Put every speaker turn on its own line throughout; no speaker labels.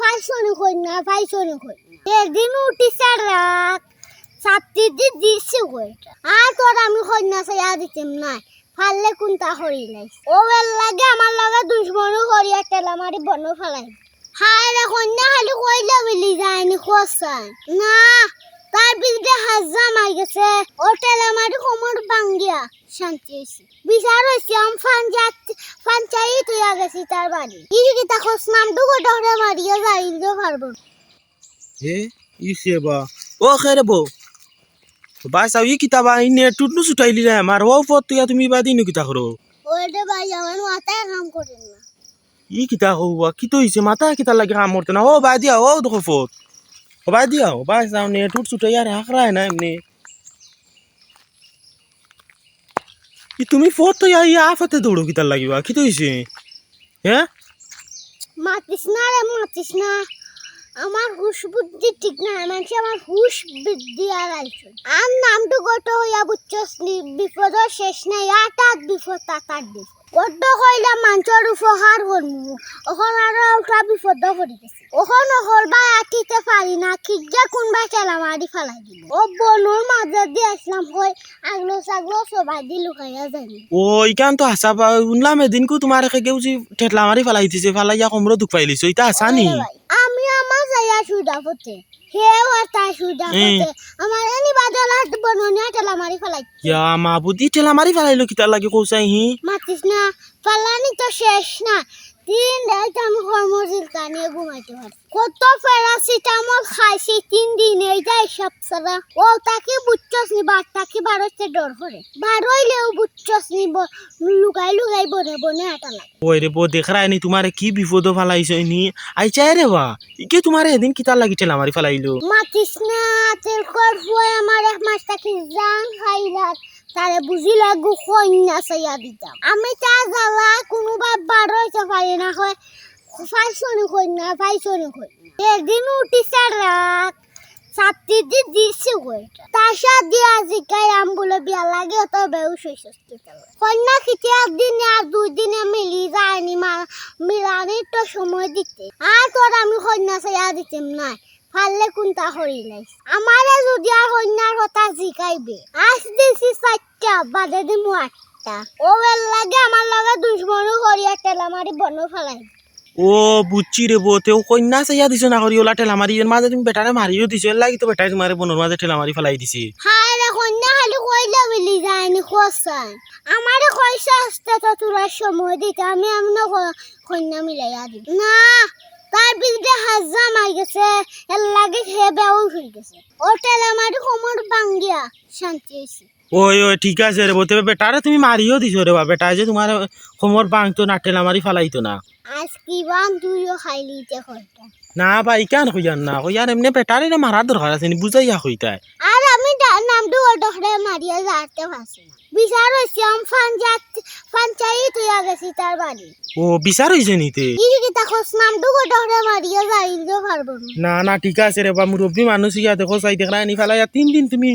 ফাইসনি কই না, ফাইসনি কই একদিন উঠিছে রাত, ছাত্রী দি দিছি কই আর তোর আমি কই না সাইয়া দিতাম না ফাললে কোনটা হরি নাই। ও বেল লাগে আমার লগে দুশ্মনও করি আর তেলা মারি বন ফেলাই। হায় রে কন্যা, খালি কইলে বলি যায়নি খসান না তার বিরুদ্ধে হাজা মাই গেছে। ও তেলা মারি কোমর বাঙ্গিয়া শান্তি হয়েছে বিচার হয়েছে আমি ফাঞ্চায়েত পঞ্চায়েত হইয়া গেছি তার বাড়ি। ই কি তা খোঁজ নামটু গোটা করে মারিয়া যাইতে পারব না।
এ ইসে বা। ও খেরে বো বাই চাও ই কিতাবা ইনে টুটনু ছুটাইলি রে আমার ও তুই তুমি বা দিনু কিতা করো
ওইটা ভাই আমার মাথায় কাম করে না।
ই কিতা হওয়া কি তো হইছে মাথা কিতা লাগে কাম করতে না। ও বাই দিয়া ও দেখো ফত ও বাই দিয়া ও বাই চাও নে টুট ছুটাই আর হাকরায় না এমনি ই তুমি ফত তো ইয়া আফতে দৌড়ো কিতা লাগিবা কি তো হইছে হ্যাঁ
মাতিস না রে মাতিস না আমার হুশ বুদ্ধি ঠিক না মানুষ আমার হুশ বৃদ্ধি আর আইছে আর নামটু গোট হইয়া বুঝছস নি বিপদ শেষ নাই আট আট বিপদ তাত আট বিপদ গত কইলা মাংসর উপহার করমু ওখন আরও ওটা বিপদ পড়ি গেছে। ওখন হল বা আঠিতে পারি না খিজা কোনবা খেলা মারি ফেলাই দিল ও বনুর মাঝে দিয়ে আসলাম কই আগলো সাগলো সবাই দি লুকাইয়া যাইনি
ও ইকান তো হাসা শুনলাম এদিনকো তোমাৰ একে কেউ যে ঠেটলা মারি ফেলাই দিছে ফালাইয়া কমরো দুখ পাই লৈছো ইতা আছা নি
আমি আমার যাইয়া সুদা পথে হেও আর
সুজা।
পথে আমার এনি বাদল হাত বননিয়া টেলা মারি ফলাই।
ইয়া মা টেলা মারি মাৰি পেলাইলো কিতা লাগে কৌচাই হি?
মাতিস না ফালানি তো শেষ না। তিন রাত আমি কর্মজিল কানিয়ে ঘুমাইতে পারছি। কত প্যারাসিটামল খাইছি তিন দিন এইটা সব সারা ও তাকে বুঝছস নি বার তাকে বার হচ্ছে ডর করে? বার হইলেও বুঝছস নি লুকাই লুকাই বনে বনে আটা লাগে।
ওই রে বো দেখৰাই নি তোমাৰে কি বিপদ পেলাইছো নি? আইচাই রে বা ইকে তোমাৰে এদিন কিতা লাগি ঠেলা মাৰি পেলাইলো
মাতিস না তেল কর ফুয়ে আমার এক মাস তাকে জান খাইলার তারে বুঝি লাগু কন্যা চাইয়া দিতাম। আমি তা জ্বালা কোনোবা বার হইতে পারি না হয় ফাইসনি কন্যা ফাইসনি কন্যা একদিন উঠিছে রাত, ছাত্রী দি দিছি কই তার সাথে দিয়া জিকাই আম বলে বিয়া লাগে তো বেউস হইছে কন্যা খিতে একদিন আর দুই দিনে মিলি যায়নি মা মিলানি তো সময় দিতে। আর তোর আমি কন্যা চাইয়া দিতাম না পারলে কোনটা হরি নাই। আমারে যদি আর কন্যার কথা জিকাইবে। আজ দিছি চারটা বাদে দিমু আটটা ও বেল লাগে আমার লগে দুশ্মনও করিয়া টেলা মারি বন ফেলাই।
ও বুঝছি রে বো তেও কন্যা চাইয়া দিছো না করি ওলা ঠেলা মাৰি এর মাঝে তুমি বেটারে মারিও দিছো এর লাগি তো বেটাই তোমার বনৰ মাঝে ঠেলা মাৰি পেলাই দিছে।
হায় রে কন্যা খালি কইলে বলি যায়নি খোসান আমারে কইছে আসতে তো তোরা সময় দিতে আমি এমন কন্যা মিলাইয়া দিই না তার বিরুদ্ধে হাজা মাই গেছে এর লাগে খেয়ে বেও হয়ে গেছে। ও টেলা মারি কোমর বাঙ্গিয়া শান্তি হয়েছে
ওই ওই ঠিক আছে রে বো তবে বেটারে তুমি মারিও দিছো রে বা বেটাই যে তোমার কোমর বাংতো না ঠেলা মারি ফেলাইতো না।
আজ কি বান তুইও খাইলি তে
না বা ইকান কইয়ান না? কইয়ার এমনি বেটারে না মারার দরকার আছে বুঝাইয়া কইতাই
আর আমি ওটরে মারিয়া যাতে পারছি না। বিচার হয়েছে আমি পঞ্চায়েত পঞ্চায়েত হইয়া গেছি তার বাড়ি।
ও বিচার হইছে নিতে?
ই কি তা খোঁজ নামটা ওটরে মারিয়া যাইতে পারব না।
না না ঠিক আছে রে বা মুরব্বী মানুষ ইয়া দেখো চাই দেখ নি ফেলাই তিন দিন তুমি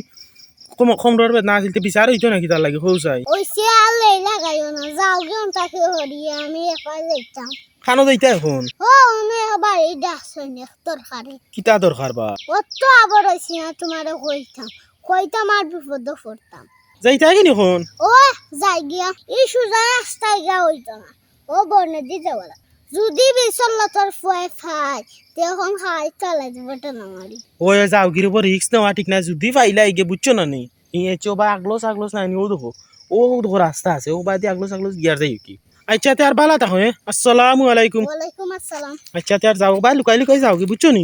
কম কম ডরবে না আসিল বিচার হইতো নাকি তার লাগে হৌ চাই?
ওই সে আর লেই লাগাইও না যাও গিয়ে তাকে হরিয়ে আমি একাই যেতাম
খানো যাইতা এখন?
ও আমি বাড়ি ডাকছেন তরকারি
কিতা দরকার বা?
ও তো আবার হয়েছি না তোমারে কইতাম কইতাম আর বিপদে পড়তাম।
যাইতা কি এখন?
ও যাই গিয়া এই সোজা রাস্তায় গিয়া হইতো না। ও বনে দিতে বলা যদি বিচলতর ফুয়াই খাই তখন খাই চালাই দিব টানামারি
ওই যাও গির উপর রিক্স নেওয়া ঠিক না যদি পাইলা ইগে বুঝছ না নি? ইয়ে চো বা আগলোস আগলোস নাই নি ও দেখো ও দেখো রাস্তা আছে ও বাদি আগলোস আগলোস গিয়ার যাই কি? আচ্ছা তে আর বালা তাহলে? আসসালামু আলাইকুম।
ওয়ালাইকুম আসসালাম।
আচ্ছা তে আর যাও বা লুকাই লুকাই যাও কি বুঝছ নি?